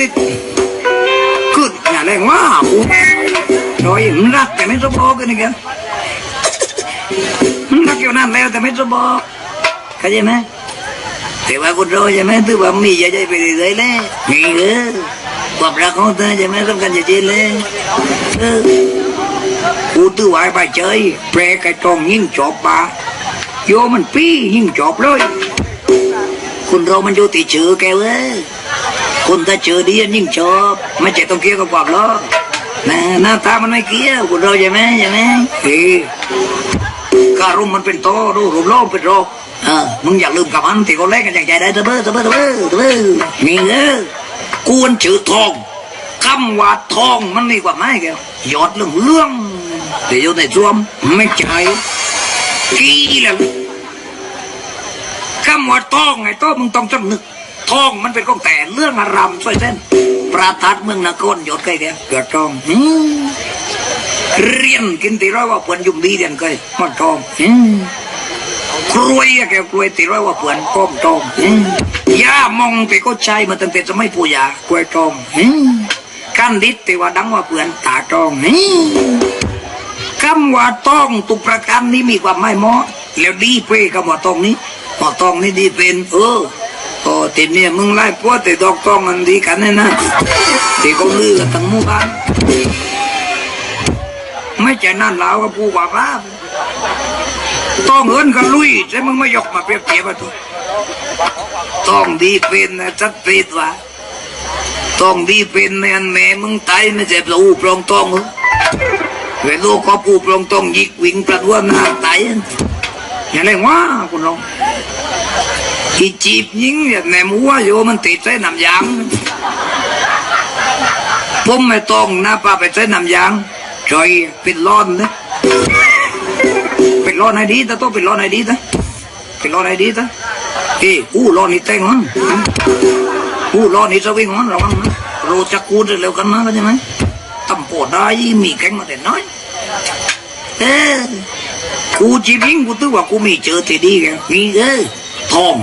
นี่ขึ้นอย่าแรงว่ากูโดยมันรักแต่ไม่สมบูรณ์กันนี่กันมันรักอยู่นั่นแล้วแต่ไม่สมบูรณ์เข้าใจไหมแต่ว่าคุณรู้ใช่ไหมถือว่ามีใจใจไปเรื่อยๆเลยมีเออความรักของเธอใช่ไหมสำคัญจะเจเลยเออกูตื้อไหวไปเฉยแปรกระจองยิ่งจบปาโยมันปี้ยิ่งจบเลยคุณเรามันอยู่ติดเชื้อแกเว้ย คนถ้าเจอดียิ่งชอบไม่ใช่ต้องเกี่ยวกับความรักนะหน้าตามันไม่เกี่ยวคุณเราใช่ไหมใช่ไหมเฮ้การุมมันเป็นโตรูรูปโลกเป็นโรคเออมึงอย่าลืมกับมันที่คนแรกกันอย่างใจได้เถอะเบ้อเถอะเบ้อเถอะเบ้อเถอะเบ้อมีเงี้ยกวนชื่อทองคำว่าทองมันมีกว่าไม้แกยอดเรื่องเรื่องเดี๋ยวอยู่ในรวมไม่ใช่กี่แล้วคำว่าทองไงโต้มึงต้องจำนึก ทองมันเป็นของแต่เรื่องอารามสวยเส้นประทัดเมืองนครยศใกล้แกเกิดทองเรียนกินตีร้อยว่าเพื่อนยุ่มดีเรียนเคยมันทองกล้วยแกกล้วยตีร้อยว่าเพื่อนก้มทองหืมย่ามองแต่ก็ใช้มาตั้งแต่สมัยปู่ยากล้วยทองกันดิดต่ว่าดังว่าเพื่อนตาทองคำว่าต้องตุกประกันนี้มีความไม่เหมาะแล้วดีเป้คำว่าต้องนี้พอต้องนี้ดีเป็น เออ โอ้ติดเนี่ยมึงไล่พวกแต่ดอกต้องมันดีกันเนี่ยนะที่เขาลือกันทั้งหมู่บ้านไม่ใช่นั่นแล้วก็ผู้ว่าบ้าต้องเอินกันลุยใช่มึงไม่ยกมาเปรียบเทียบอะทุกต้องดีเป็นนะจัดเป็นว่าต้องดีเป็นในอันแม่มึงตายไม่ใช่ประอูปรองต้องเหรอเวลูกก็ปูปลงตรงยิกวิ่งประดวนหน้าไตอย่างไรวะคุณลอง ที่จีบยิงเนี่ยแม่มัวอยู่มันติดใส่น้ำยางผมไม่ต้องนะป้าไปใส่น้ำยางจอยเป็นร้อนนะเป็นร้อนให้ดีแต่ต้องเป็นร้อนให้ดีนะเป็นร้อนให้ดีนะเอ้อู้ร้อนนี่แต่งมันอู้ร้อนนี่สวิงมันระวังนะรู้จักกูเร็วกันนะเข้าใจไหมตำปวดได้มีแข็งมาแต่น้อยเออกูจีบยิงกูตื้อว่ากูมีเจอที่ดีแกมีเออทอง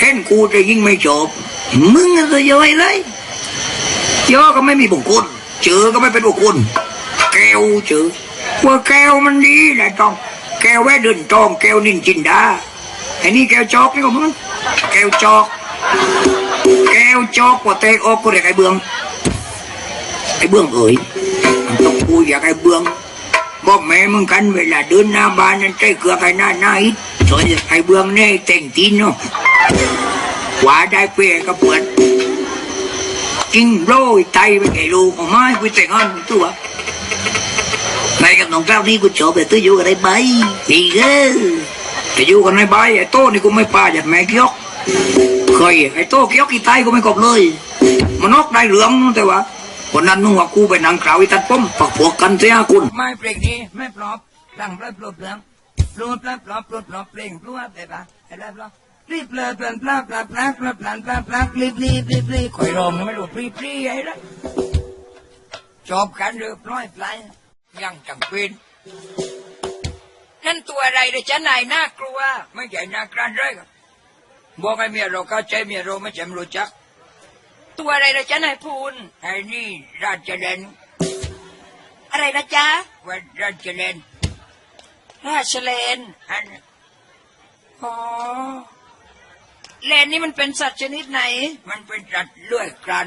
เห็นกูจะยิ่งไม่จบ มึงจะย่อยเลยย่อก็ไม่มีบุคคลเจอก็ไม่เป็นบุคคลแก้วเจอว่าแก้วมันดีแหละจอง แก้วแว่เดินจอง แก้วนินจินดาไอ้นี่แก้วจอกนี่ก็มึงแก้วจอก แก้วจอกกว่าเตะออกกูเรียกไอ้เบืองไอ้เบื้องเอ๋ยมันต้องกูอยากไอ้เบื้องบอกแม่มึงกันเวลาเดินหน้าบ้านนั้นใจเกลือใครหน้าหน้าอิดสวยไอ้เบื้องนี่เต่งตีนเนาะ ว่าได้เปรกับเปิดจริงโรยไตไปไก่ลูกของไม้กูแต่งงานตัวในกับน้องเจ้านี่กูชอบแต่ตัวอยู่กับไอ้ใบนี่เออแต่อยู่กับไอ้ใบไอ้โต้นี่กูไม่ปาจัดแม่เกี้ยกเคยไอ้โต้เกี้ยกอีไตกูไม่กบเลยมันนอกได้เหลืองแต่ว่าวันนั้นมึงว่ากูไปนั่งกล่าวอีตัดป้อมปักพวกกันเสียคุณไม่เพลงนี้ไม่ปลอบดังปลอบปลอบเปลืองปลอบปลอบปลอบปลอบปลอบเพลงปลอบได้ปะได้ปลอบ รีบเลยปลันปลาปลาปลาปลาปลาปลาปลาปลีปลีปลีปลีบคอยรอมไม่รู้ปลีปลีไอ้ละจบกันเรียบร้อยปลายยังจังเวนนั่นตัวอะไรเลยฉันนายน่ากลัว ไม่ใช่น่ากลันเลยบอกให้เมียเราเข้าใจเมียเราไม่จำรู้จัก ตัวอะไรเลยฉันนายพูนไอ้นี่ราชเดนอะไรนะจ๊ะว่าราชเลนราชเลนอันอ๋อ เลนนี่มันเป็นสัตว์ชนิดไหน มันเป็นสัตว์เลื้อยคลาน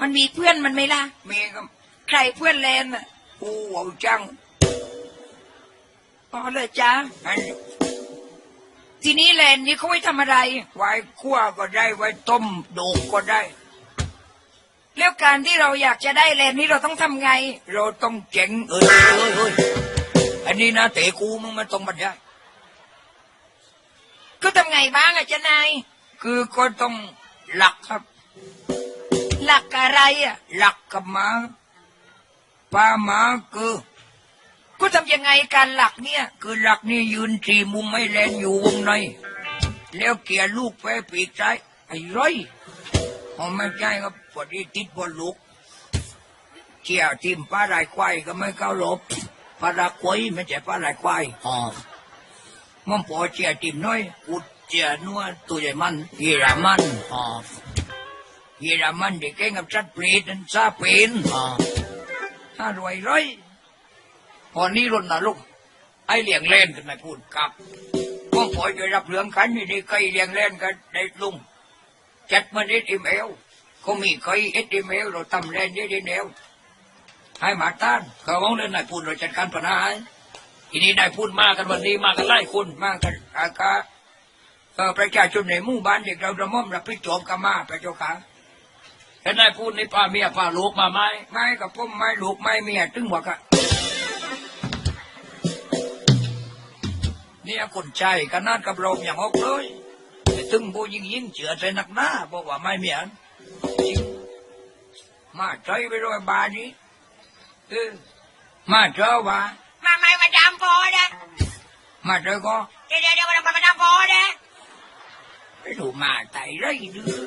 มันมีเพื่อนมันไหมล่ะ มีก็ใครเพื่อนเลนอะกูเอาจังอ๋อเลยจ้ะอันทีนี้แลนนี้เขาไว้ทำอะไร ไว้คั่วก็ได้ ไว้ต้มโดกก็ได้ แล้วการที่เราอยากจะได้แลนนี้เราต้องทำไง เราต้องเจ๋งเออเออเอออันนี้นะเตะกูมึงมันต้องบรรยาย ก็ทำไงบ้างอะจ๊ะนาย คือก็ต้องหลักครับ หลักอะไรอะหลักกับหมาปลาหมาคือก็ทำยังไงการหลักเนี่ย คือหลักนี่ยืนสี่มุมไม่แลนอยู่วงใน แล้วเกี่ยลูกไปปีกซ้ายไอ้ร้อยผมไม่ใช่ครับพอดีติดบนลูกเกี่ยทีมปลาไหลควายก็ไม่เข้าหลบปลาไหลควายไม่ใช่ปลาไหลควายอ๋อ มันพอเจียทีมน้อยอุดเจียนัวตัวใหญ่มันกีรามันอ๋อเยอรมันเด็กเก่งกับชัดเปรตนั่นซาเป็นอ่าถ้ารวยร้อยพอนี้รุ่นนะลูกไอ้เลี้ยงเล่นกันไม่พูดกับพวกปอยจะรับเรื่องขันอยู่นี่ใครเลี้ยงเล่นกันได้ลุงจัดมาเอ็ดเอ็มเอลเขามีใครเอ็ดเอ็มเอลเราทำเล่นได้ดีแนวให้มาต้านเขาของเล่นนายพูดเราจัดการปัญหาให้ ทีนี้นายพูดมากันวันนี้มากันไล่คนมากันอากาเออประชาชนในหมู่บ้านเด็กเราระม่อมรับผิดชอบกันมาพระเจ้าค่ะเห็นนายพูดนี่พาเมียพาลูกมาไหมไม่กับผมไม่ลูกไม่เมียตึงหมดอะเนี่ยคนใจกันนัดกับเราอย่างออกเลยแต่ตึงโบยิงยิงเจือใจหนักหน้าบอกว่าไม่เมียนจริงมาใจไปโรงพยาบาลนี้เออมาเจอว่า มาไม่มาดามพอนะมาเจอก็เดี๋ยวเดี๋ยวเดี๋ยวมามาดามพอนะไปดูมาไตไรดื้อ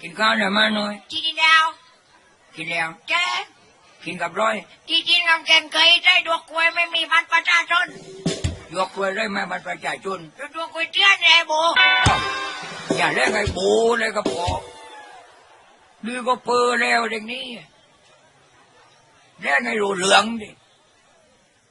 กินข้าวหน่อยมาหน่อยจีนดาวกินแล้วเจ๊กินกับร้อยจีจีนกำเกงเคยได้ดวกกล้วยไม่มีพันประชาชนยกไว้ได้ไหมบัตรประชาชนดวกกล้วยเตี้ยนแร่โบอย่าเล่นไอ้บูเลยก็พอดื้อก็เปื้อแล้วเด็กนี้เล่นไอ้รูเหลืองดิ